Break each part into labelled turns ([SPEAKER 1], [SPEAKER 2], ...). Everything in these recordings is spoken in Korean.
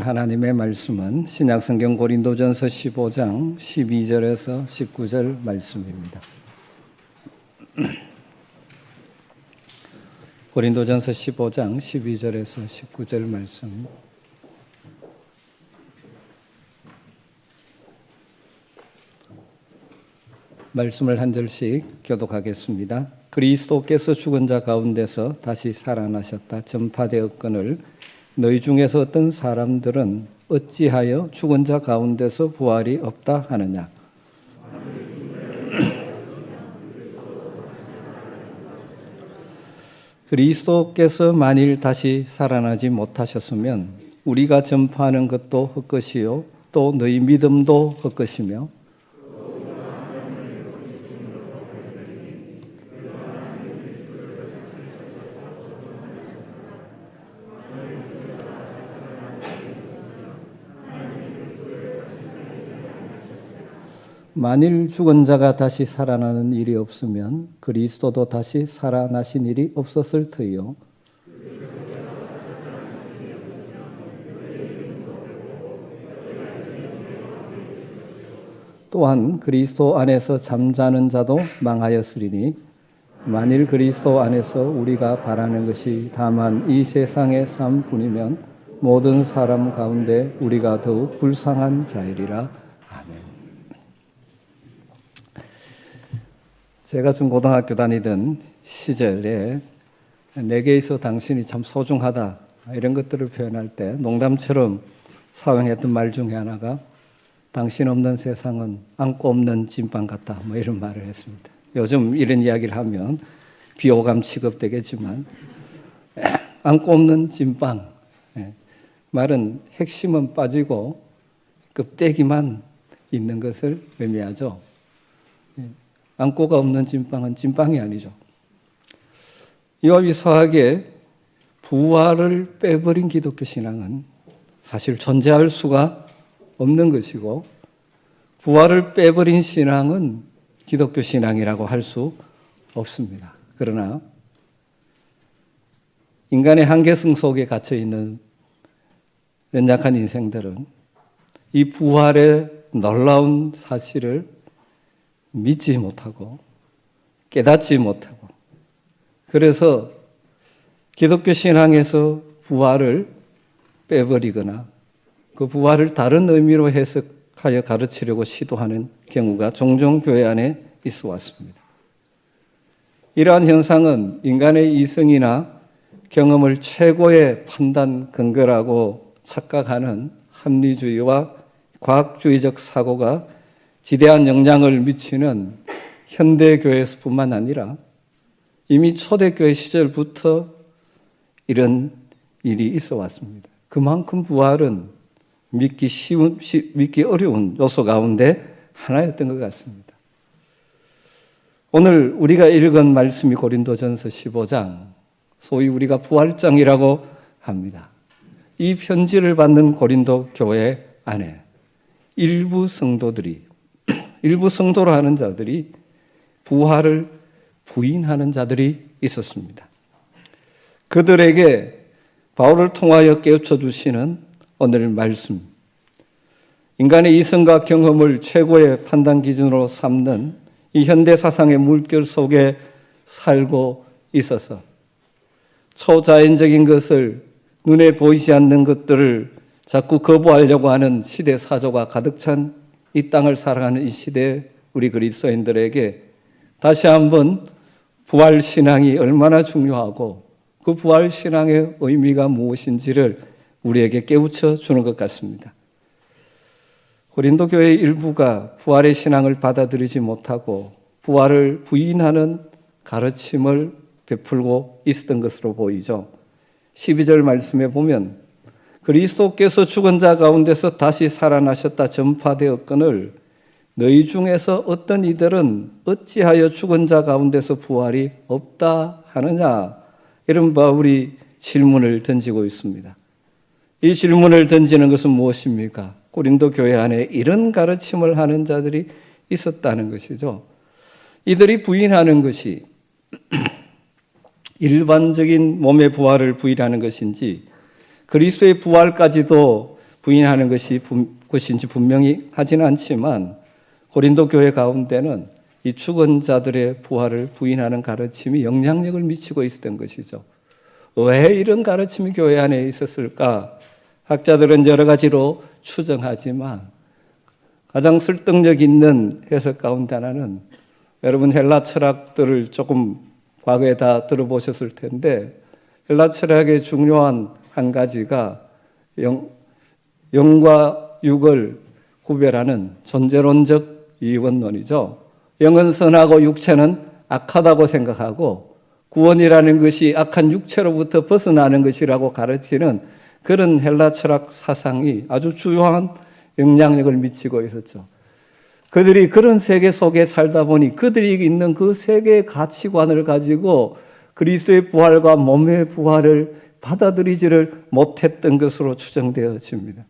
[SPEAKER 1] 하나님의 말씀은 신약성경 고린도전서 15장 12절에서 19절 말씀입니다. 고린도전서 15장 12절에서 19절 말씀. 말씀을 한 절씩 교독하겠습니다. 그리스도께서 죽은 자 가운데서 다시 살아나셨다 전파되었거늘 너희 중에서 어떤 사람들은 어찌하여 죽은 자 가운데서 부활이 없다 하느냐? 그리스도께서 만일 다시 살아나지 못하셨으면 우리가 전파하는 것도 헛것이요 또 너희 믿음도 헛것이며 만일 죽은 자가 다시 살아나는 일이 없으면 그리스도도 다시 살아나신 일이 없었을 터이요. 또한 그리스도 안에서 잠자는 자도 망하였으리니 만일 그리스도 안에서 우리가 바라는 것이 다만 이 세상의 삶뿐이면 모든 사람 가운데 우리가 더욱 불쌍한 자이리라. 아멘. 제가 중고등학교 다니던 시절에 내게 있어 당신이 참 소중하다 이런 것들을 표현할 때 농담처럼 사용했던 말 중에 하나가 당신 없는 세상은 안고 없는 찐빵 같다 뭐 이런 말을 했습니다. 요즘 이런 이야기를 하면 비호감 취급되겠지만 안고 없는 찐빵 예. 말은 핵심은 빠지고 껍데기만 있는 것을 의미하죠. 예. 안고가 없는 찐빵은 찐빵이 아니죠. 이와 유사하게 부활을 빼버린 기독교 신앙은 사실 존재할 수가 없는 것이고 부활을 빼버린 신앙은 기독교 신앙이라고 할 수 없습니다. 그러나 인간의 한계성 속에 갇혀 있는 연약한 인생들은 이 부활의 놀라운 사실을 믿지 못하고 깨닫지 못하고 그래서 기독교 신앙에서 부활을 빼버리거나 그 부활을 다른 의미로 해석하여 가르치려고 시도하는 경우가 종종 교회 안에 있어 왔습니다. 이러한 현상은 인간의 이성이나 경험을 최고의 판단 근거라고 착각하는 합리주의와 과학주의적 사고가 지대한 영향을 미치는 현대교회에서뿐만 아니라 이미 초대교회 시절부터 이런 일이 있어 왔습니다. 그만큼 부활은 믿기 쉬운, 믿기 어려운 요소 가운데 하나였던 것 같습니다. 오늘 우리가 읽은 말씀이 고린도전서 15장, 소위 우리가 부활장이라고 합니다. 이 편지를 받는 고린도 교회 안에 일부 성도들이 일부 성도로 하는 자들이 부활을 부인하는 자들이 있었습니다. 그들에게 바울을 통하여 깨우쳐 주시는 오늘 말씀. 인간의 이성과 경험을 최고의 판단 기준으로 삼는 이 현대 사상의 물결 속에 살고 있어서 초자연적인 것을 눈에 보이지 않는 것들을 자꾸 거부하려고 하는 시대 사조가 가득 찬 이 땅을 살아가는 이 시대 우리 그리스도인들에게 다시 한번 부활 신앙이 얼마나 중요하고 그 부활 신앙의 의미가 무엇인지를 우리에게 깨우쳐 주는 것 같습니다. 고린도 교회 일부가 부활의 신앙을 받아들이지 못하고 부활을 부인하는 가르침을 베풀고 있었던 것으로 보이죠. 12절 말씀에 보면 그리스도께서 죽은 자 가운데서 다시 살아나셨다 전파되었거늘 너희 중에서 어떤 이들은 어찌하여 죽은 자 가운데서 부활이 없다 하느냐 이런 바울이 질문을 던지고 있습니다. 이 질문을 던지는 것은 무엇입니까? 고린도 교회 안에 이런 가르침을 하는 자들이 있었다는 것이죠. 이들이 부인하는 것이 일반적인 몸의 부활을 부인하는 것인지 그리스도의 부활까지도 부인하는 것이 분- 것인지 분명히 하지는 않지만 고린도 교회 가운데는 이 죽은 자들의 부활을 부인하는 가르침이 영향력을 미치고 있었던 것이죠. 왜 이런 가르침이 교회 안에 있었을까? 학자들은 여러 가지로 추정하지만 가장 설득력 있는 해석 가운데 하나는 여러분 헬라 철학들을 조금 과거에 다 들어보셨을 텐데 헬라 철학의 중요한 한 가지가 영, 영과 육을 구별하는 존재론적 이원론이죠. 영은 선하고 육체는 악하다고 생각하고 구원이라는 것이 악한 육체로부터 벗어나는 것이라고 가르치는 그런 헬라 철학 사상이 아주 주요한 영향력을 미치고 있었죠. 그들이 그런 세계 속에 살다 보니 그들이 있는 그 세계의 가치관을 가지고 그리스도의 부활과 몸의 부활을 받아들이지를 못했던 것으로 추정되어집니다.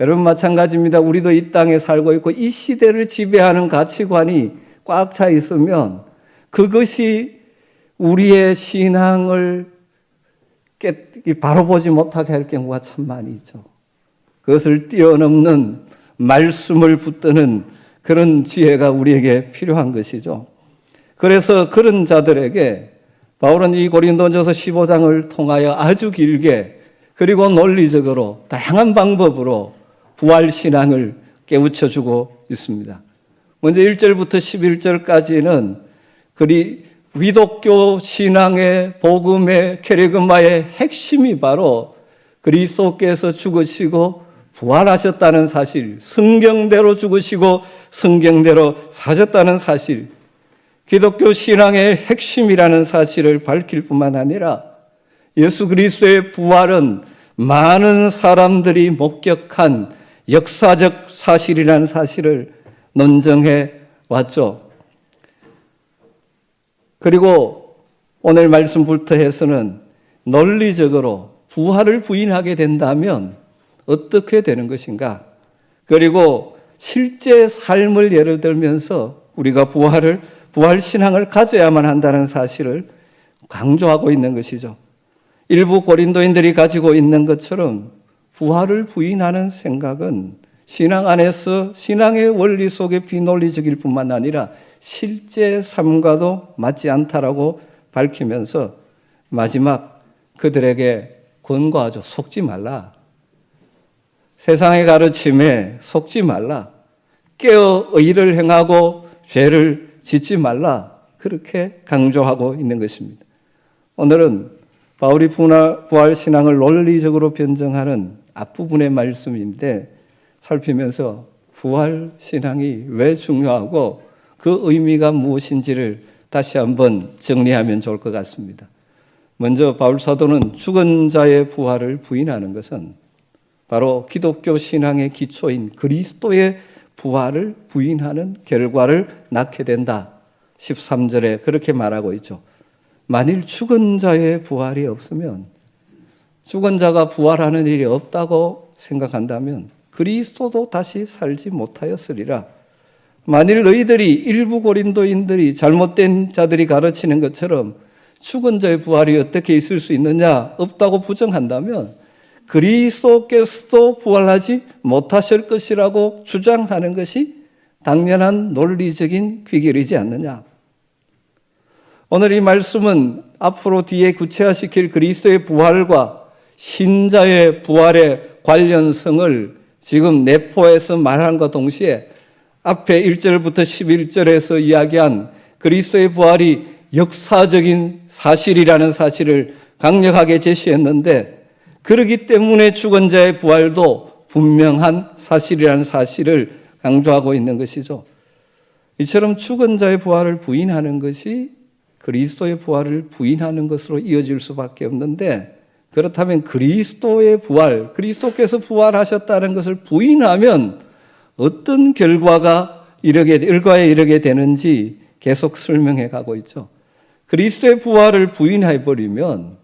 [SPEAKER 1] 여러분 마찬가지입니다. 우리도 이 땅에 살고 있고 이 시대를 지배하는 가치관이 꽉 차 있으면 그것이 우리의 신앙을 깨, 바로 보지 못하게 할 경우가 참 많이 있죠. 그것을 뛰어넘는 말씀을 붙드는 그런 지혜가 우리에게 필요한 것이죠. 그래서 그런 자들에게 바울은 이 고린도전서 15장을 통하여 아주 길게 그리고 논리적으로 다양한 방법으로 부활 신앙을 깨우쳐 주고 있습니다. 먼저 1절부터 11절까지는 그리 기독교 신앙의 복음의 케레그마의 핵심이 바로 그리스도께서 죽으시고 부활하셨다는 사실, 성경대로 죽으시고 성경대로 사셨다는 사실, 기독교 신앙의 핵심이라는 사실을 밝힐 뿐만 아니라 예수 그리스도의 부활은 많은 사람들이 목격한 역사적 사실이라는 사실을 논증해 왔죠. 그리고 오늘 말씀부터 해서는 논리적으로 부활을 부인하게 된다면 어떻게 되는 것인가? 그리고 실제 삶을 예를 들면서 우리가 부활을 부활 신앙을 가져야만 한다는 사실을 강조하고 있는 것이죠. 일부 고린도인들이 가지고 있는 것처럼 부활을 부인하는 생각은 신앙 안에서 신앙의 원리 속에 비논리적일 뿐만 아니라 실제 삶과도 맞지 않다라고 밝히면서 마지막 그들에게 권고하죠. 속지 말라. 세상의 가르침에 속지 말라. 깨어 의를 행하고 죄를 짓지 말라. 그렇게 강조하고 있는 것입니다. 오늘은 바울이 부활 신앙을 논리적으로 변증하는 앞부분의 말씀인데 살피면서 부활 신앙이 왜 중요하고 그 의미가 무엇인지를 다시 한번 정리하면 좋을 것 같습니다. 먼저 바울 사도는 죽은 자의 부활을 부인하는 것은 바로 기독교 신앙의 기초인 그리스도의 부활을 부인하는 결과를 낳게 된다. 13절에 그렇게 말하고 있죠. 만일 죽은 자의 부활이 없으면 죽은 자가 부활하는 일이 없다고 생각한다면 그리스도도 다시 살지 못하였으리라. 만일 너희들이 일부 고린도인들이 잘못된 자들이 가르치는 것처럼 죽은 자의 부활이 어떻게 있을 수 있느냐 없다고 부정한다면 그리스도께서도 부활하지 못하실 것이라고 주장하는 것이 당연한 논리적인 귀결이지 않느냐. 오늘 이 말씀은 앞으로 뒤에 구체화시킬 그리스도의 부활과 신자의 부활의 관련성을 지금 내포해서 말한과 동시에 앞에 1절부터 11절에서 이야기한 그리스도의 부활이 역사적인 사실이라는 사실을 강력하게 제시했는데 그러기 때문에 죽은 자의 부활도 분명한 사실이라는 사실을 강조하고 있는 것이죠. 이처럼 죽은 자의 부활을 부인하는 것이 그리스도의 부활을 부인하는 것으로 이어질 수밖에 없는데 그렇다면 그리스도의 부활, 그리스도께서 부활하셨다는 것을 부인하면 어떤 결과가 이르게 결과에 이르게 되는지 계속 설명해 가고 있죠. 그리스도의 부활을 부인해 버리면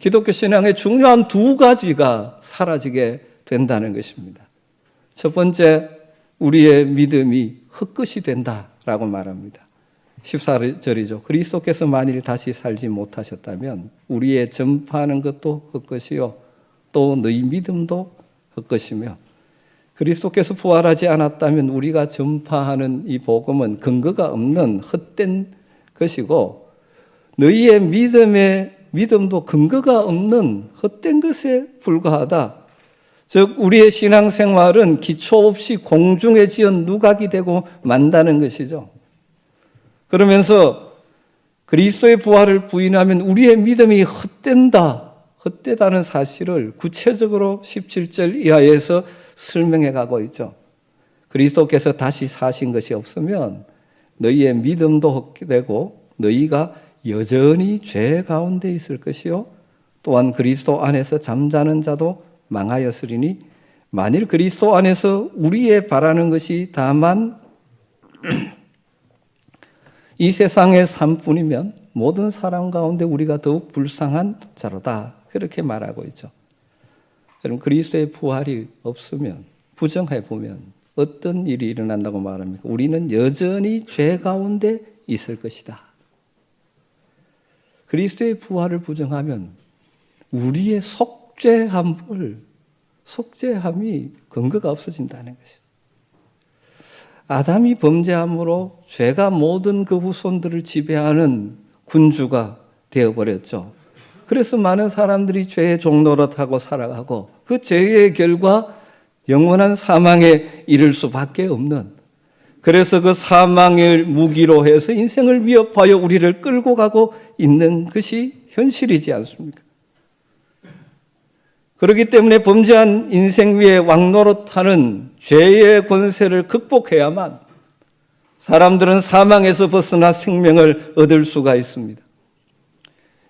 [SPEAKER 1] 기독교 신앙의 중요한 두 가지가 사라지게 된다는 것입니다. 첫 번째, 우리의 믿음이 헛것이 된다라고 말합니다. 14절이죠. 그리스도께서 만일 다시 살지 못하셨다면 우리의 전파하는 것도 헛것이요. 또 너희 믿음도 것이며 그리스도께서 부활하지 않았다면 우리가 전파하는 이 복음은 근거가 없는 헛된 것이고 너희의 믿음의 믿음도 근거가 없는 헛된 것에 불과하다. 즉 우리의 신앙생활은 기초 없이 공중에 지은 누각이 되고 만다는 것이죠. 그러면서 그리스도의 부활을 부인하면 우리의 믿음이 헛된다. 헛되다는 사실을 구체적으로 17절 이하에서 설명해 가고 있죠. 그리스도께서 다시 사신 것이 없으면 너희의 믿음도 헛되고 너희가 여전히 죄 가운데 있을 것이요. 또한 그리스도 안에서 잠자는 자도 망하였으리니 만일 그리스도 안에서 우리의 바라는 것이 다만 이 세상의 삶뿐이면 모든 사람 가운데 우리가 더욱 불쌍한 자로다. 그렇게 말하고 있죠. 여러분 그리스도의 부활이 없으면 부정해 보면 어떤 일이 일어난다고 말합니까? 우리는 여전히 죄 가운데 있을 것이다. 그리스도의 부활을 부정하면 우리의 속죄함을 속죄함이 근거가 없어진다는 것이죠. 아담이 범죄함으로 죄가 모든 그 후손들을 지배하는 군주가 되어버렸죠. 그래서 많은 사람들이 죄의 종노릇하고 살아가고 그 죄의 결과 영원한 사망에 이를 수밖에 없는 그래서 그 사망을 무기로 해서 인생을 위협하여 우리를 끌고 가고 있는 것이 현실이지 않습니까? 그렇기 때문에 범죄한 인생 위에 왕노릇하는 죄의 권세를 극복해야만 사람들은 사망에서 벗어나 생명을 얻을 수가 있습니다.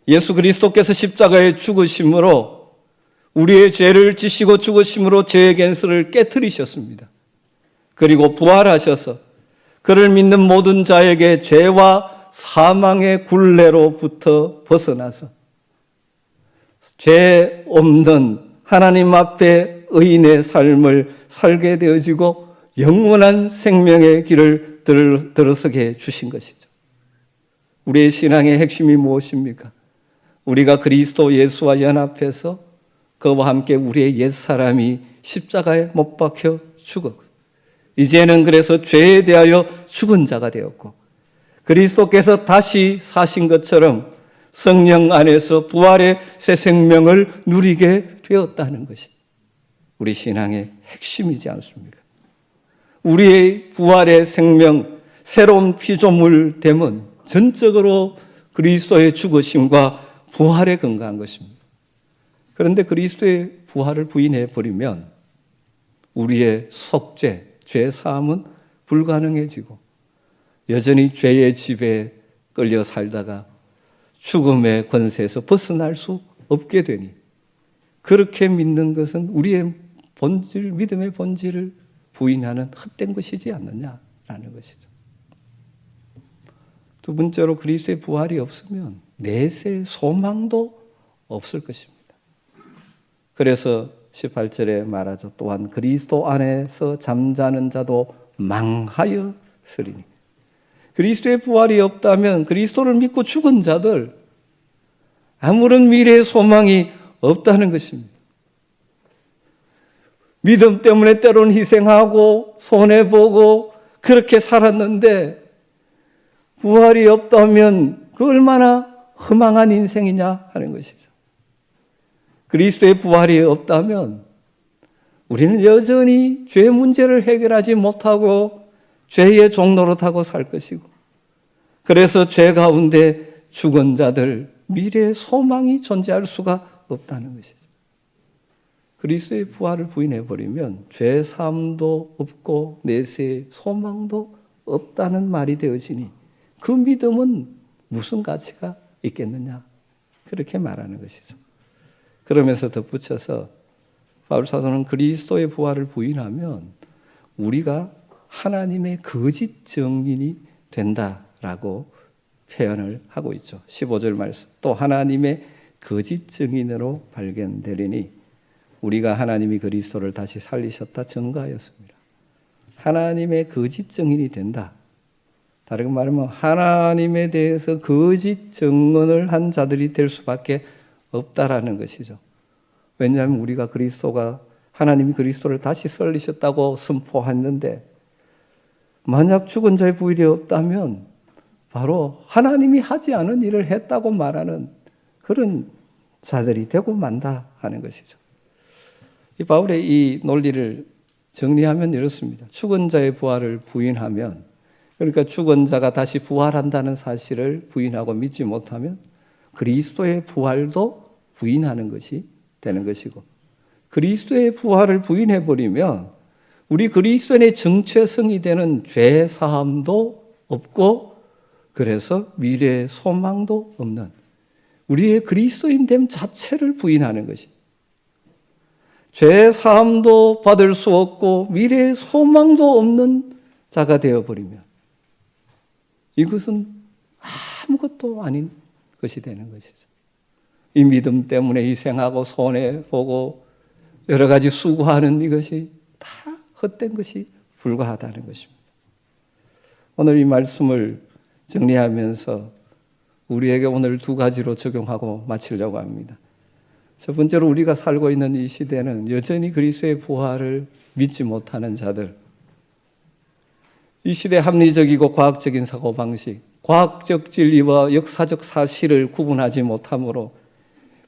[SPEAKER 1] 예수 그리스도께서 십자가에 죽으심으로 우리의 죄를 지시고 죽으심으로 죄의 겐스를 깨뜨리셨습니다. 그리고 부활하셔서 그를 믿는 모든 자에게 죄와 사망의 굴레로부터 벗어나서 죄 없는 하나님 앞에 의인의 삶을 살게 되어지고 영원한 생명의 길을 들, 들어서게 주신 것이죠. 우리의 신앙의 핵심이 무엇입니까? 우리가 그리스도 예수와 연합해서 그와 함께 우리의 옛 사람이 십자가에 못 박혀 죽었고 이제는 그래서 죄에 대하여 죽은 자가 되었고 그리스도께서 다시 사신 것처럼 성령 안에서 부활의 새 생명을 누리게 되었다는 것이 우리 신앙의 핵심이지 않습니까? 우리의 부활의 생명, 새로운 피조물 됨은 전적으로 그리스도의 죽으심과 부활에 근거한 것입니다. 그런데 그리스도의 부활을 부인해 버리면 우리의 속죄, 죄 사함은 불가능해지고 여전히 죄의 집에 끌려 살다가 죽음의 권세에서 벗어날 수 없게 되니 그렇게 믿는 것은 우리의 본질, 믿음의 본질을 부인하는 헛된 것이지 않느냐라는 것이죠. 두 번째로 그리스도의 부활이 없으면 내세 소망도 없을 것입니다. 그래서 18절에 말하죠. 또한 그리스도 안에서 잠자는 자도 망하였으리니. 그리스도의 부활이 없다면 그리스도를 믿고 죽은 자들 아무런 미래의 소망이 없다는 것입니다. 믿음 때문에 때로는 희생하고 손해보고 그렇게 살았는데 부활이 없다면 그 얼마나 허망한 인생이냐 하는 것이죠. 그리스도의 부활이 없다면 우리는 여전히 죄 문제를 해결하지 못하고 죄의 종로로 타고 살 것이고 그래서 죄 가운데 죽은 자들 미래의 소망이 존재할 수가 없다는 것이죠. 그리스도의 부활을 부인해 버리면 죄 사함도 없고 내세의 소망도 없다는 말이 되어지니 그 믿음은 무슨 가치가 있겠느냐 그렇게 말하는 것이죠. 그러면서 덧붙여서 바울 사도는 그리스도의 부활을 부인하면 우리가 하나님의 거짓 증인이 된다라고 표현을 하고 있죠. 15절 말씀. 또 하나님의 거짓 증인으로 발견되리니 우리가 하나님이 그리스도를 다시 살리셨다 증거하였습니다. 하나님의 거짓 증인이 된다. 다르게 말하면 하나님에 대해서 거짓 증언을 한 자들이 될 수밖에 없다라는 것이죠. 왜냐하면 우리가 그리스도가 하나님이 그리스도를 다시 썰리셨다고 선포했는데 만약 죽은 자의 부활이 없다면 바로 하나님이 하지 않은 일을 했다고 말하는 그런 자들이 되고 만다 하는 것이죠. 이 바울의 이 논리를 정리하면 이렇습니다. 죽은 자의 부활을 부인하면 그러니까 죽은 자가 다시 부활한다는 사실을 부인하고 믿지 못하면 그리스도의 부활도 부인하는 것이 되는 것이고 그리스도의 부활을 부인해 버리면 우리 그리스도인의 정체성이 되는 죄 사함도 없고 그래서 미래의 소망도 없는 우리의 그리스도인됨 자체를 부인하는 것이 죄 사함도 받을 수 없고 미래의 소망도 없는 자가 되어 버리면 이것은 아무것도 아닌 것이 되는 것이죠. 이 믿음 때문에 희생하고 손해 보고 여러 가지 수고하는 이것이 다 헛된 것이 불과하다는 것입니다. 오늘 이 말씀을 정리하면서 우리에게 오늘 두 가지로 적용하고 마치려고 합니다. 첫 번째로 우리가 살고 있는 이 시대는 여전히 그리스도의 부활을 믿지 못하는 자들, 이 시대 합리적이고 과학적인 사고 방식, 과학적 진리와 역사적 사실을 구분하지 못하므로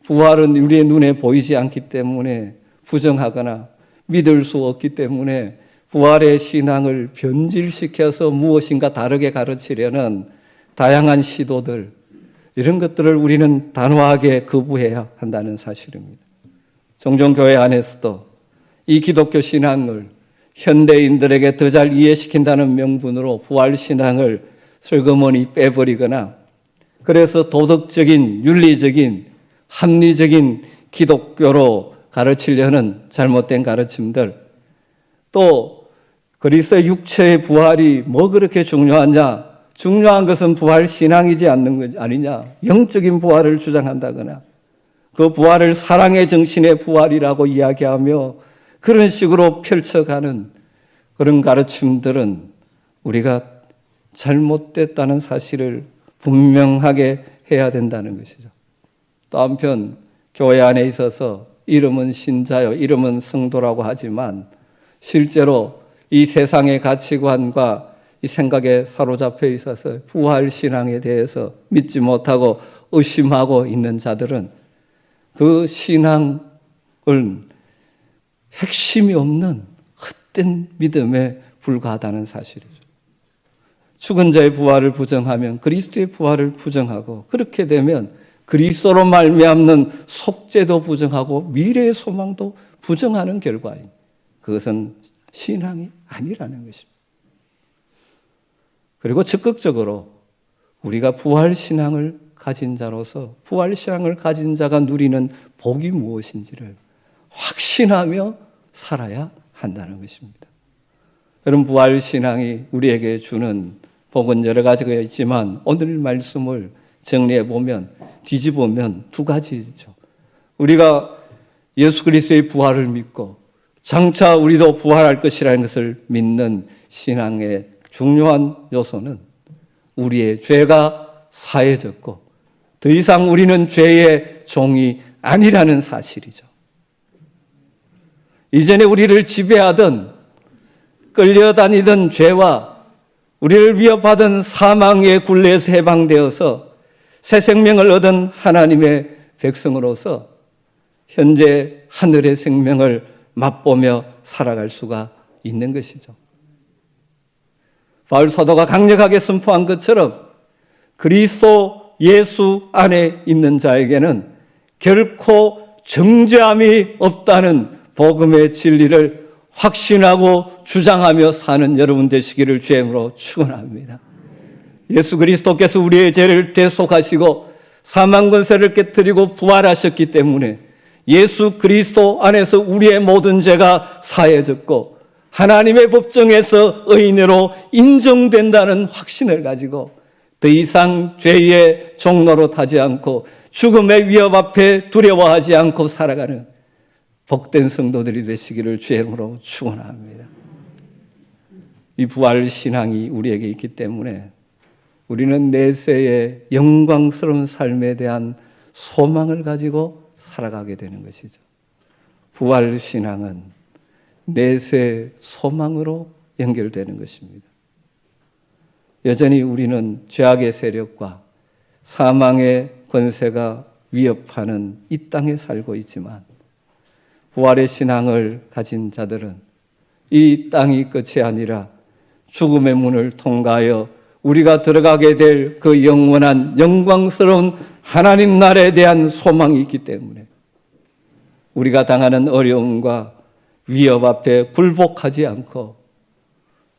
[SPEAKER 1] 부활은 우리의 눈에 보이지 않기 때문에 부정하거나 믿을 수 없기 때문에 부활의 신앙을 변질시켜서 무엇인가 다르게 가르치려는 다양한 시도들, 이런 것들을 우리는 단호하게 거부해야 한다는 사실입니다. 종종 교회 안에서도 이 기독교 신앙을 현대인들에게 더 잘 이해시킨다는 명분으로 부활 신앙을 슬그머니 빼버리거나 그래서 도덕적인 윤리적인 합리적인 기독교로 가르치려는 잘못된 가르침들 또 그리스도의 육체의 부활이 뭐 그렇게 중요하냐 중요한 것은 부활 신앙이지 않는 것 아니냐 영적인 부활을 주장한다거나 그 부활을 사랑의 정신의 부활이라고 이야기하며 그런 식으로 펼쳐가는 그런 가르침들은 우리가 잘못됐다는 사실을 분명하게 해야 된다는 것이죠. 또 한편 교회 안에 있어서 이름은 신자요, 이름은 성도라고 하지만 실제로 이 세상의 가치관과 이 생각에 사로잡혀 있어서 부활 신앙에 대해서 믿지 못하고 의심하고 있는 자들은 그 신앙을 핵심이 없는 헛된 믿음에 불과하다는 사실이죠. 죽은 자의 부활을 부정하면 그리스도의 부활을 부정하고 그렇게 되면 그리스도로 말미암는 속죄도 부정하고 미래의 소망도 부정하는 결과인 그것은 신앙이 아니라는 것입니다. 그리고 적극적으로 우리가 부활 신앙을 가진 자로서 부활 신앙을 가진 자가 누리는 복이 무엇인지를 확신하며 살아야 한다는 것입니다. 여러분 부활 신앙이 우리에게 주는 복은 여러 가지가 있지만 오늘 말씀을 정리해 보면 뒤집으면 두 가지죠. 우리가 예수 그리스도의 부활을 믿고 장차 우리도 부활할 것이라는 것을 믿는 신앙의 중요한 요소는 우리의 죄가 사해졌고 더 이상 우리는 죄의 종이 아니라는 사실이죠. 이전에 우리를 지배하던 끌려다니던 죄와 우리를 위협하던 사망의 굴레에서 해방되어서 새 생명을 얻은 하나님의 백성으로서 현재 하늘의 생명을 맛보며 살아갈 수가 있는 것이죠. 바울 사도가 강력하게 선포한 것처럼 그리스도 예수 안에 있는 자에게는 결코 정죄함이 없다는 복음의 진리를 확신하고 주장하며 사는 여러분 되시기를 주임으로 축원합니다. 예수 그리스도께서 우리의 죄를 대속하시고 사망 권세를 깨뜨리고 부활하셨기 때문에 예수 그리스도 안에서 우리의 모든 죄가 사해졌고 하나님의 법정에서 의인으로 인정된다는 확신을 가지고 더 이상 죄의 종로로 타지 않고 죽음의 위협 앞에 두려워하지 않고 살아가는 복된 성도들이 되시기를 주임으로 축원합니다. 이 부활 신앙이 우리에게 있기 때문에 우리는 내세의 영광스러운 삶에 대한 소망을 가지고 살아가게 되는 것이죠. 부활 신앙은 내세 소망으로 연결되는 것입니다. 여전히 우리는 죄악의 세력과 사망의 권세가 위협하는 이 땅에 살고 있지만 부활의 신앙을 가진 자들은 이 땅이 끝이 아니라 죽음의 문을 통과하여 우리가 들어가게 될 그 영원한 영광스러운 하나님 나라에 대한 소망이 있기 때문에 우리가 당하는 어려움과 위협 앞에 굴복하지 않고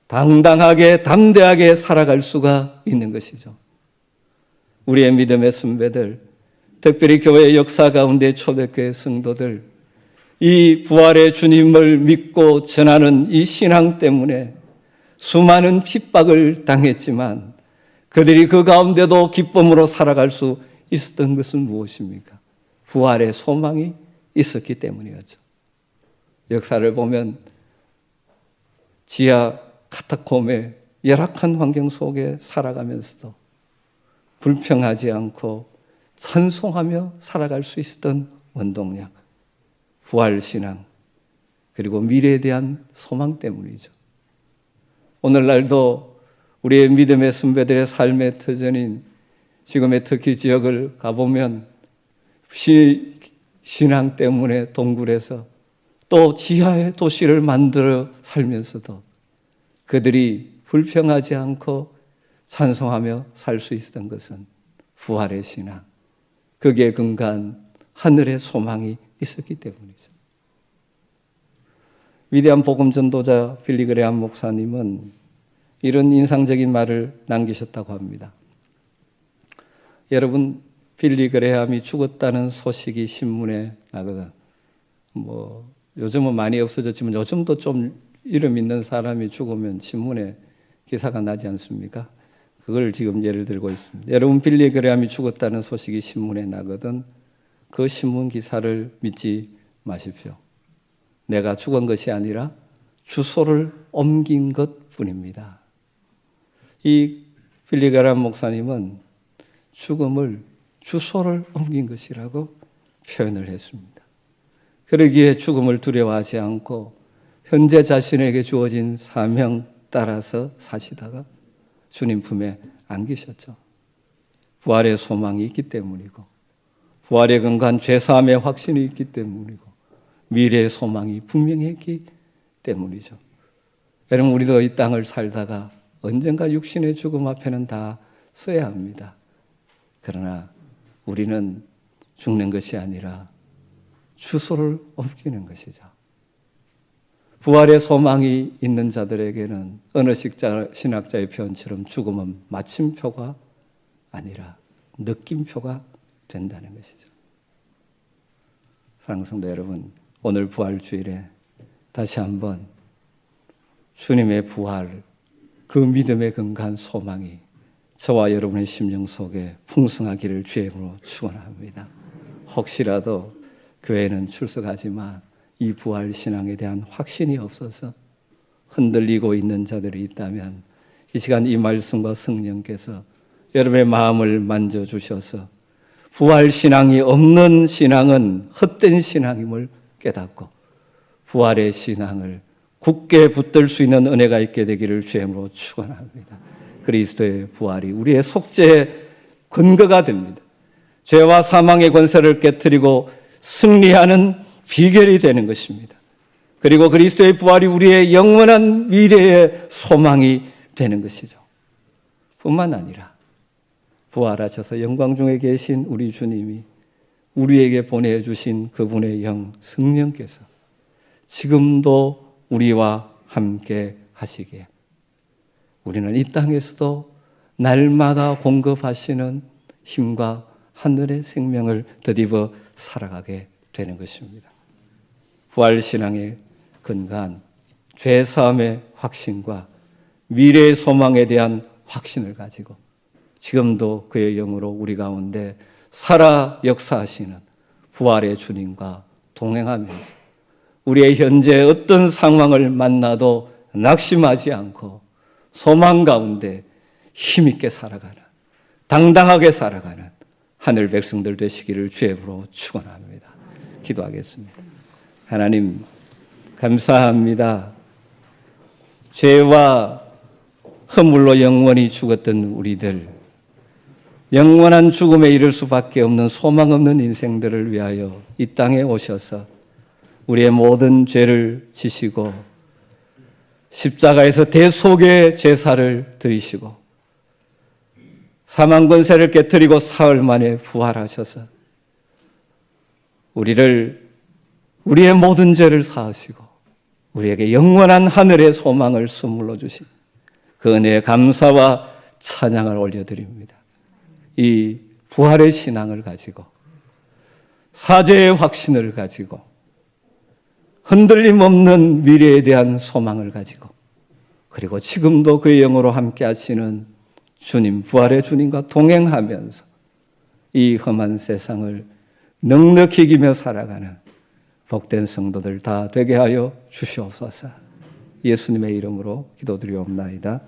[SPEAKER 1] 당당하게 담대하게 살아갈 수가 있는 것이죠. 우리의 믿음의 선배들, 특별히 교회 역사 가운데 초대교회 성도들, 이 부활의 주님을 믿고 전하는 이 신앙 때문에 수많은 핍박을 당했지만 그들이 그 가운데도 기쁨으로 살아갈 수 있었던 것은 무엇입니까? 부활의 소망이 있었기 때문이었죠. 역사를 보면 지하 카타콤의 열악한 환경 속에 살아가면서도 불평하지 않고 찬송하며 살아갈 수 있었던 원동력, 부활신앙, 그리고 미래에 대한 소망 때문이죠. 오늘날도 우리의 믿음의 선배들의 삶의 터전인 지금의 특히 지역을 가보면 시, 신앙 때문에 동굴에서 또 지하의 도시를 만들어 살면서도 그들이 불평하지 않고 찬송하며 살 수 있었던 것은 부활의 신앙, 극에 근간 하늘의 소망이 있었기 때문이죠. 위대한 복음 전도자 빌리 그레함 목사님은 이런 인상적인 말을 남기셨다고 합니다. 여러분 빌리 그레함이 죽었다는 소식이 신문에 나거든. 뭐 요즘은 많이 없어졌지만 요즘도 좀 이름 있는 사람이 죽으면 신문에 기사가 나지 않습니까? 그걸 지금 예를 들고 있습니다. 여러분 빌리 그레함이 죽었다는 소식이 신문에 나거든 그 신문 기사를 믿지 마십시오. 내가 죽은 것이 아니라 주소를 옮긴 것 뿐입니다. 이 빌리 그레함 목사님은 죽음을 주소를 옮긴 것이라고 표현을 했습니다. 그러기에 죽음을 두려워하지 않고 현재 자신에게 주어진 사명 따라서 사시다가 주님 품에 안기셨죠. 부활의 소망이 있기 때문이고 부활의 근간 죄사함의 확신이 있기 때문이고 미래의 소망이 분명했기 때문이죠. 여러분 우리도 이 땅을 살다가 언젠가 육신의 죽음 앞에는 다 서야 합니다. 그러나 우리는 죽는 것이 아니라 주소를 옮기는 것이죠. 부활의 소망이 있는 자들에게는 어느 신학자의 표현처럼 죽음은 마침표가 아니라 느낌표가 된다는 것이죠. 사랑하는 성도 여러분, 오늘 부활주일에 다시 한번 주님의 부활, 그 믿음의 근간 소망이 저와 여러분의 심령 속에 풍성하기를 주의 이름으로 축원합니다. 혹시라도 교회는 출석하지만 이 부활 신앙에 대한 확신이 없어서 흔들리고 있는 자들이 있다면 이 시간 이 말씀과 성령께서 여러분의 마음을 만져 주셔서 부활 신앙이 없는 신앙은 헛된 신앙임을 깨닫고 부활의 신앙을 굳게 붙들 수 있는 은혜가 있게 되기를 주임으로 축원합니다. 그리스도의 부활이 우리의 속죄의 근거가 됩니다. 죄와 사망의 권세를 깨뜨리고 승리하는 비결이 되는 것입니다. 그리고 그리스도의 부활이 우리의 영원한 미래의 소망이 되는 것이죠. 뿐만 아니라 부활하셔서 영광 중에 계신 우리 주님이 우리에게 보내주신 그분의 영 성령께서 지금도 우리와 함께 하시기에 우리는 이 땅에서도 날마다 공급하시는 힘과 하늘의 생명을 덧입어 살아가게 되는 것입니다. 부활신앙의 근간, 죄사함의 확신과 미래의 소망에 대한 확신을 가지고 지금도 그의 영으로 우리 가운데 살아 역사하시는 부활의 주님과 동행하면서 우리의 현재 어떤 상황을 만나도 낙심하지 않고 소망 가운데 힘있게 살아가는 당당하게 살아가는 하늘 백성들 되시기를 주의 부로 축원합니다. 기도하겠습니다. 하나님 감사합니다. 죄와 허물로 영원히 죽었던 우리들, 영원한 죽음에 이를 수밖에 없는 소망 없는 인생들을 위하여 이 땅에 오셔서 우리의 모든 죄를 지시고 십자가에서 대속의 제사를 드리시고 사망 권세를 깨뜨리고 사흘 만에 부활하셔서 우리를 우리의 모든 죄를 사하시고 우리에게 영원한 하늘의 소망을 선물로 주신 그 은혜에 감사와 찬양을 올려드립니다. 이 부활의 신앙을 가지고 사죄의 확신을 가지고 흔들림 없는 미래에 대한 소망을 가지고 그리고 지금도 그의 영으로 함께 하시는 주님, 부활의 주님과 동행하면서 이 험한 세상을 넉넉히 이기며 살아가는 복된 성도들 다 되게 하여 주시옵소서. 예수님의 이름으로 기도드리옵나이다.